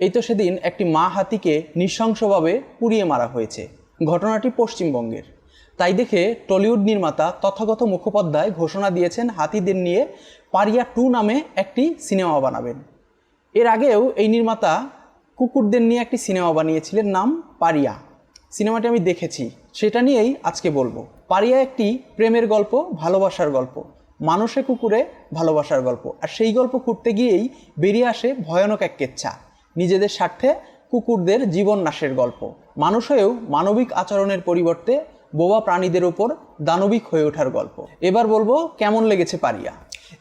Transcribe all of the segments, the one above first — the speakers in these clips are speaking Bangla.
এই তো সেদিন একটি মা হাতিকে নৃশংসভাবে পুড়িয়ে মারা হয়েছে। ঘটনাটি পশ্চিমবঙ্গের। তাই দেখে টলিউড নির্মাতা তথাগত মুখোপাধ্যায় ঘোষণা দিয়েছেন হাতিদের নিয়ে পারিয়া টু নামে একটি সিনেমা বানাবেন। এর আগেও এই নির্মাতা কুকুরদের নিয়ে একটি সিনেমা বানিয়েছিলেন নাম পারিয়া। সিনেমাটি আমি দেখেছি, সেটা নিয়েই আজকে বলব। পারিয়া একটি প্রেমের গল্প, ভালোবাসার গল্প। মানুষে কুকুরে ভালোবাসার গল্প। আর সেই গল্প করতে গিয়েই বেরিয়ে আসে ভয়ানক এক কেচ্ছা। নিজেদের স্বার্থে কুকুরদের জীবন নাশের গল্প। মানুষ হয়েও মানবিক আচরণের পরিবর্তে বোবা প্রাণীদের উপর দানবিক হয়ে ওঠার গল্প। এবার বলব, কেমন লেগেছে পারিয়া?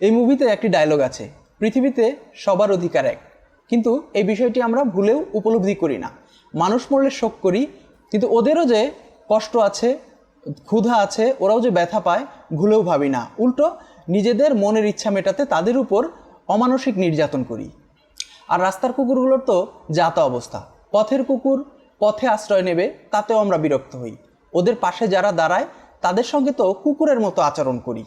এই মুভিতে একটি ডায়লগ আছে, পৃথিবীতে সবার অধিকার এক। কিন্তু এই বিষয়টি আমরা ভুলেও উপলব্ধি করি না। মানুষ মরলে শোক করি, কিন্তু ওদেরও যে কষ্ট আছে, ক্ষুধা আছে, ওরাও যে ব্যথা পায়, ভুলেও ভাবি না। উল্টো, নিজেদের মনের ইচ্ছা মেটাতে তাদের উপর অমানসিক নির্যাতন করি। আর রাস্তার কুকুরগুলোর তো যাতা অবস্থা। পথের কুকুর পথে আশ্রয় নেবে, তাতেও আমরা বিরক্ত হই। ওদের পাশে যারা দাঁড়ায়, তাদের সঙ্গে তো কুকুরের মতো আচরণ করি।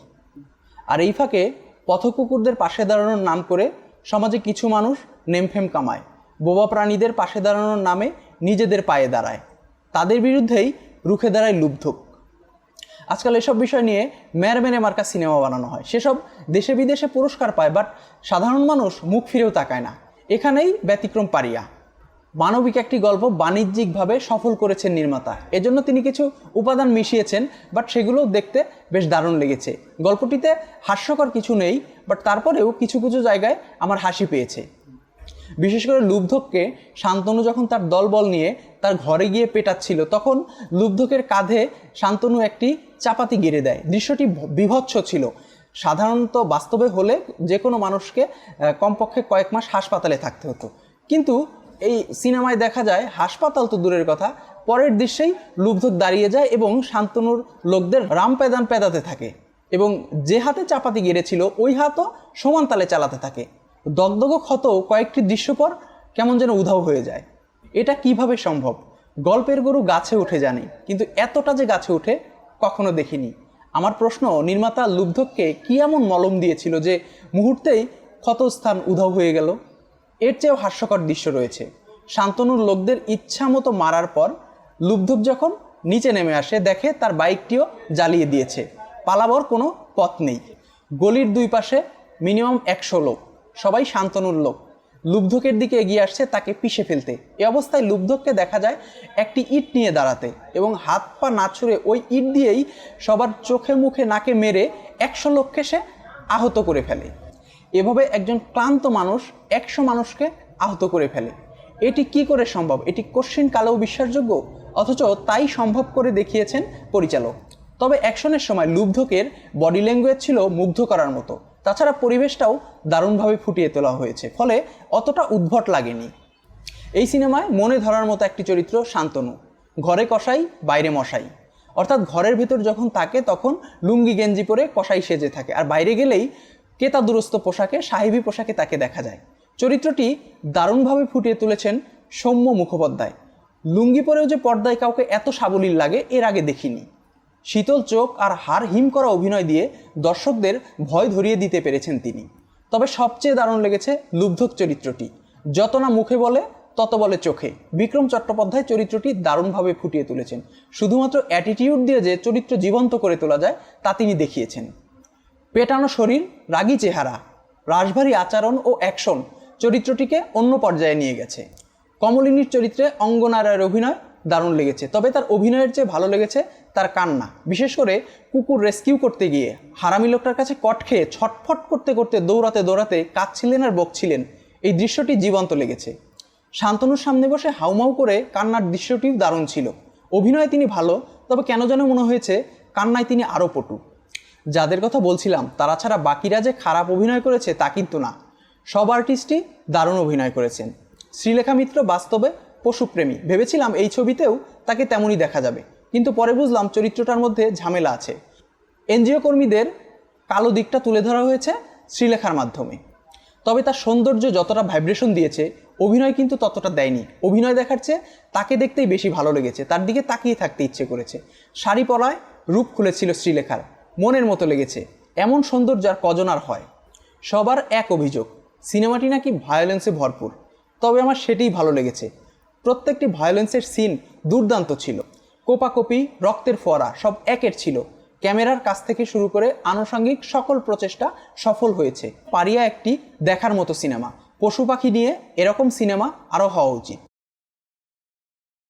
আর এই ফাঁকে পথকুকুরদের পাশে দাঁড়ানোর নাম করে সমাজে কিছু মানুষ নেমফেম কামায়। বোবা প্রাণীদের পাশে দাঁড়ানোর নামে নিজেদের পায়ে দাঁড়ায়। তাদের বিরুদ্ধেই রুখে দাঁড়ায় লুব্ধক। আজকাল এসব বিষয় নিয়ে মেরমেনে মার্কা সিনেমা বানানো হয়। সেসব দেশে বিদেশে পুরস্কার পায়, বাট সাধারণ মানুষ মুখ ফিরেও তাকায় না। এখানেই ব্যতিক্রম পারিয়া। মানবিক একটি গল্প বাণিজ্যিকভাবে সফল করেছেন নির্মাতা। এজন্য তিনি কিছু উপাদান মিশিয়েছেন, বাট সেগুলো দেখতে বেশ দারুণ লেগেছে। গল্পটিতে হাস্যকর কিছু নেই, বাট তারপরেও কিছু কিছু জায়গায় আমার হাসি পেয়েছে। বিশেষ করে লুব্ধককে শান্তনু যখন তার দলবল নিয়ে তার ঘরে গিয়ে পেটাচ্ছিল, তখন লুব্ধকের কাঁধে শান্তনু একটি চাপাতি গেড়ে দেয়। দৃশ্যটি বিভৎস ছিল। সাধারণত বাস্তবে হলে যে কোনো মানুষকে কমপক্ষে কয়েক মাস হাসপাতালে থাকতে হতো। কিন্তু এই সিনেমায় দেখা যায়, হাসপাতাল তো দূরের কথা, পরের দৃশ্যেই লুব্ধ দাঁড়িয়ে যায় এবং শান্তনুর লোকদের রাম পেদান পেদাতে থাকে এবং যে হাতে চাপাতি গেড়েছিল, ওই হাতও সমান তালে চালাতে থাকে। দগদগ ক্ষত কয়েকটি দৃশ্য পর কেমন যেন উধাও হয়ে যায়। এটা কীভাবে সম্ভব? গল্পের গরু গাছে উঠে জানি, কিন্তু এতটা যে গাছে উঠে কখনো দেখিনি। আমার প্রশ্ন, নির্মাতা লুব্ধককে কি এমন মলম দিয়েছিল যে মুহূর্তেই ক্ষতস্থান উধাও হয়ে গেল? এর চেয়েও হাস্যকর দৃশ্য রয়েছে। শান্তনুর লোকদের ইচ্ছা মতো মারার পর লুব্ধক যখন নিচে নেমে আসে, দেখে তার বাইকটিও জ্বালিয়ে দিয়েছে। পালাবার কোনো পথ নেই। গলির দুই পাশে মিনিমাম একশো লোক। সবাই শান্তনুর লোক। লুব্ধকের দিকে এগিয়ে আসছে তাকে পিষে ফেলতে। এ অবস্থায় লুব্ধককে দেখা যায় একটি ইট নিয়ে দাঁড়াতে এবং হাত পা না ছুঁড়ে ওই ইট দিয়েই সবার চোখে মুখে নাকে মেরে একশো লোককে সে আহত করে ফেলে। এভাবে একজন ক্লান্ত মানুষ একশো মানুষকে আহত করে ফেলে। এটি কি করে সম্ভব? এটি কোশ্চিন কালেও বিশ্বাসযোগ্য? অথচ তাই সম্ভব করে দেখিয়েছেন পরিচালক। তবে অ্যাকশনের সময় লুব্ধকের বডি ল্যাঙ্গুয়েজ ছিল মুগ্ধ করার মতো। তাছাড়া পরিবেশটাও দারুণভাবে ফুটিয়ে তোলা হয়েছে, ফলে অতটা উদ্ভট লাগেনি। এই সিনেমায় মনে ধরার মতো একটি চরিত্র শান্তনু, ঘরে কষাই, বাইরে মশাই। অর্থাৎ ঘরের ভেতর যখন থাকে, তখন লুঙ্গি গেঞ্জি পরে কষাই সেজে থাকে। আর বাইরে গেলেই কেতা দুরস্ত পোশাকে, সাহেবী পোশাকে তাকে দেখা যায়। চরিত্রটি দারুণভাবে ফুটিয়ে তুলেছেন সৌম্য মুখোপাধ্যায়। লুঙ্গি পরেও যে পর্দায় কাউকে এত সাবলীল লাগে, এর আগে দেখিনি। শীতল চোখ আর হার হিম করা অভিনয় দিয়ে দর্শকদের ভয় ধরিয়ে দিতে পেরেছেন তিনি। তবে সবচেয়ে দারুণ লেগেছে লুব্ধক চরিত্রটি। যত না মুখে বলে, তত বলে চোখে। বিক্রম চট্টোপাধ্যায় চরিত্রটি দারুণভাবে ফুটিয়ে তুলেছেন। শুধুমাত্র অ্যাটিটিউড দিয়ে যে চরিত্র জীবন্ত করে তোলা যায়, তা তিনি দেখিয়েছেন। পেটানো শরীর, রাগী চেহারা রাশভারী আচরণ ও অ্যাকশন চরিত্রটিকে অন্য পর্যায়ে নিয়ে গেছে। কমলিনীর চরিত্রে অঙ্গনা রায়ের অভিনয় দারুণ লেগেছে। তবে তার অভিনয়ের চেয়ে ভালো লেগেছে তার কান্না। বিশেষ করে কুকুর রেস্কিউ করতে গিয়ে। হারামি লোকটার কাছে কট খেয়ে ছটফট করতে করতে দৌড়াতে দৌড়াতে কাঁদছিলেন আর বকছিলেন। এই দৃশ্যটি জীবন্ত লেগেছে। শান্তনুর সামনে বসে হাউমাউ করে কান্নার দৃশ্যটিও দারুণ ছিল। অভিনয়ে তিনি ভালো, তবে কেন যেন মনে হয়েছে কান্নায় তিনি আরও পটু। যাদের কথা বলছিলাম, তারা ছাড়া বাকিরা যে খারাপ অভিনয় করেছে তা কিন্তু না। সব আর্টিস্টই দারুণ অভিনয় করেছেন। শ্রীলেখা মিত্র বাস্তবে পশুপ্রেমী। ভেবেছিলাম এই ছবিতেও তাকে তেমনই দেখা যাবে, কিন্তু পরে বুঝলাম চরিত্রটার মধ্যে ঝামেলা আছে। এনজিও কর্মীদের কালো দিকটা তুলে ধরা হয়েছে শ্রীলেখার মাধ্যমে। তবে তার সৌন্দর্য যতটা ভাইব্রেশন দিয়েছে, অভিনয় কিন্তু ততটা দেয়নি। অভিনয় দেখার চেয়ে তাকে দেখতেই বেশি ভালো লেগেছে। তার দিকে তাকিয়ে থাকতে ইচ্ছে করেছে। শাড়ি পরায় রূপ খুলেছিল শ্রীলেখার। মনের মতো লেগেছে। এমন সৌন্দর্য আর কজন আর হয়? সবার এক অভিযোগ, সিনেমাটি নাকি ভায়োলেন্সে ভরপুর। তবে আমার সেটিই ভালো লেগেছে। প্রত্যেকটি ভায়োলেন্সের সিন দুর্দান্ত ছিল। কোপাকপি, রক্তের ফোয়ারা, সব একের ছিল। ক্যামেরার কাছ থেকে শুরু করে আনুষঙ্গিক সকল প্রচেষ্টা সফল হয়েছে। পারিয়া একটি দেখার মতো সিনেমা পশু পাখি নিয়ে এরকম সিনেমা আরও হওয়া উচিত।